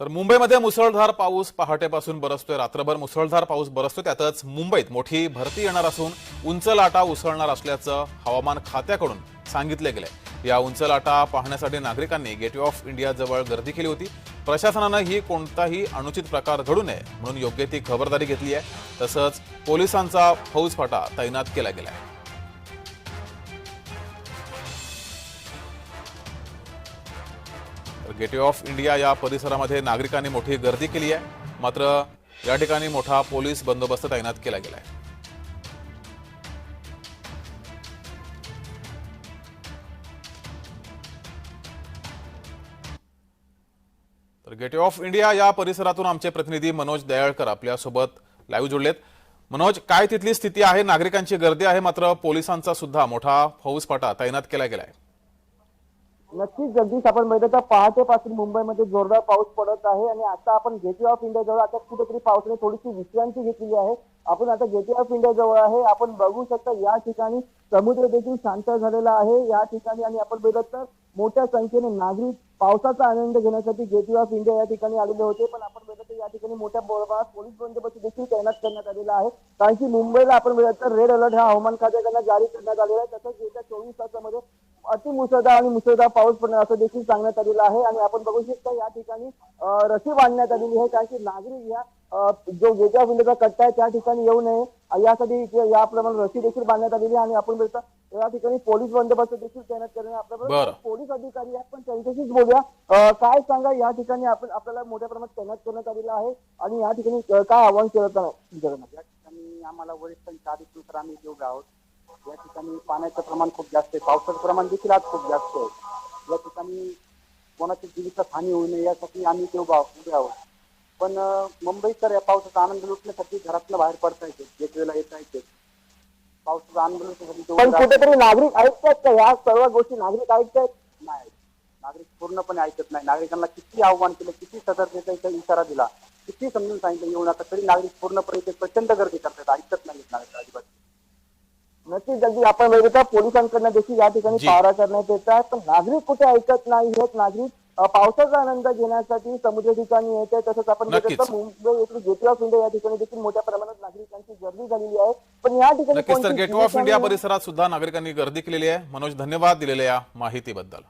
तर मुंबईमध्ये मुसळधार पाऊस पहाटेपासून बरसतोय. रात्रभर मुसळधार पाऊस बरसतोय. त्यातच मुंबईत मोठी भरती येणार असून उंच लाटा उसळणार असल्याचं हवामान खात्याकडून सांगितलं गेले. या उंच लाटा पाहण्यासाठी नागरिकांनी गेटवे ऑफ इंडिया जवळ गर्दी केली होती. प्रशासनानं ही कोणताही अनुचित प्रकार घडू नये म्हणून योग्य ती खबरदारी घेतली आहे. तसंच पोलिसांचा फौजफाटा तैनात केला गेला आहे गेटवे ऑफ इंडिया या परिसरामध्ये नागरिकांनी मोठी गर्दी केली आहे. मात्र या ठिकाणी मोठा पोलीस बंदोबस्त तैनात केला गेला आहे. तर गेटवे ऑफ इंडिया या परिसरातून आमचे प्रतिनिधी मनोज दयाळकर आपल्यासोबत लाईव्ह जुळलेत मनोज काय तिथली स्थिती आहे? नागरिकांची गर्दी आहे मात्र पोलिसांचा सुद्धा मोठा फौजफाटा तैनात केला गेलाय नक्कीच जगदीश आपण बघितलं तर पहाटेपासून मुंबईमध्ये जोरदार पाऊस पडत आहे आणि आता आपण गेटवे ऑफ इंडिया जवळ आता कुठेतरी पावसाने थोडीशी विश्रांती घेतलेली आहे. आपण आता गेटवे ऑफ इंडिया जवळ आहे. आपण बघू शकता या ठिकाणी समुद्र देखील शांत झालेला आहे. या ठिकाणी आणि आपण बघितलं तर मोठ्या संख्येने नागरिक पावसाचा आनंद घेण्यासाठी गेटवे ऑफ इंडिया या ठिकाणी आलेले होते. पण आपण बघितलं तर या ठिकाणी मोठ्या प्रमाणात पोलीस बंदोबस्त देखील तैनात करण्यात आलेला आहे. कारण की मुंबईला आपण बघितलं तर रेड अलर्ट हा हवामान खात्याकडनं जारी करण्यात आलेला आहे. तसंच येत्या चोवीस तासामध्ये अति मुसळधार आणि मुसळधार पाऊस पडणार असं देखील सांगण्यात आलेलं आहे. आणि आपण बघू शकता या ठिकाणी रशी बांधण्यात आलेली आहे. कारण की नागरिक या जो ऑफ इंडियाचा कट्टा आहे त्या ठिकाणी येऊ नये. यासाठी इथे याप्रमाणे रशी देखील बांधण्यात आलेली आहे. आणि आपण बघता या ठिकाणी पोलीस बंदोबस्त देखील तैनात करण्यात आपल्याबरोबर बरं. पोलीस अधिकारी आहेत पण त्यांच्याशीच बोलूया. काय सांगा या ठिकाणी आपण आपल्याला मोठ्या प्रमाणात तैनात करण्यात आलेलं आहे. आणि या ठिकाणी काय आव्हान केलं? या ठिकाणी आम्हाला वरिष्ठांच्या आदेशानुसार आम्ही उभे आहोत या ठिकाणी पाण्याचं प्रमाण खूप जास्त आहे. पावसाचं प्रमाण देखील आज खूप जास्त आहे. या ठिकाणी कोणाच्या जीवितात हानी होऊ नये यासाठी आम्ही इथे उभा उभे आहोत. पण मुंबईकर या पावसाचा आनंद लुटण्यासाठी घरातनं बाहेर पडता येते. गेटवेला येता येते. पावसाचा आनंद लुटण्यासाठी ते पण. कुठेतरी नागरिक ऐकतात का? या सर्व गोष्टी नागरिक ऐकतात? नाही. नागरिक पूर्णपणे ऐकत नाही. नागरिकांना किती आव्हान केलं किती सतर्कतेचा इशारा दिला किती समजून सांगितलं येऊ नका तरी नागरिक पूर्णपणे ते प्रचंड गर्दी करतात. ऐकत नाहीत नागरिक अजिबात. नक्कीच अगदी आपण बघितलं पोलिसांकडनं देखील या ठिकाणी जी. पाहरा करण्यात येतात. पण नागरिक कुठे ऐकत नाही हेच नागरिक पावसाचा आनंद घेण्यासाठी समुद्र ठिकाणी येते. तसंच आपण मुंबई येथील गेटवे ऑफ इंडिया या ठिकाणी देखील मोठ्या प्रमाणात नागरिकांची गर्दी झालेली आहे. पण या ठिकाणी गेटवे ऑफ इंडिया परिसरात सुद्धा नागरिकांनी गर्दी केलेली आहे. मनोज धन्यवाद दिलेल्या या माहितीबद्दल.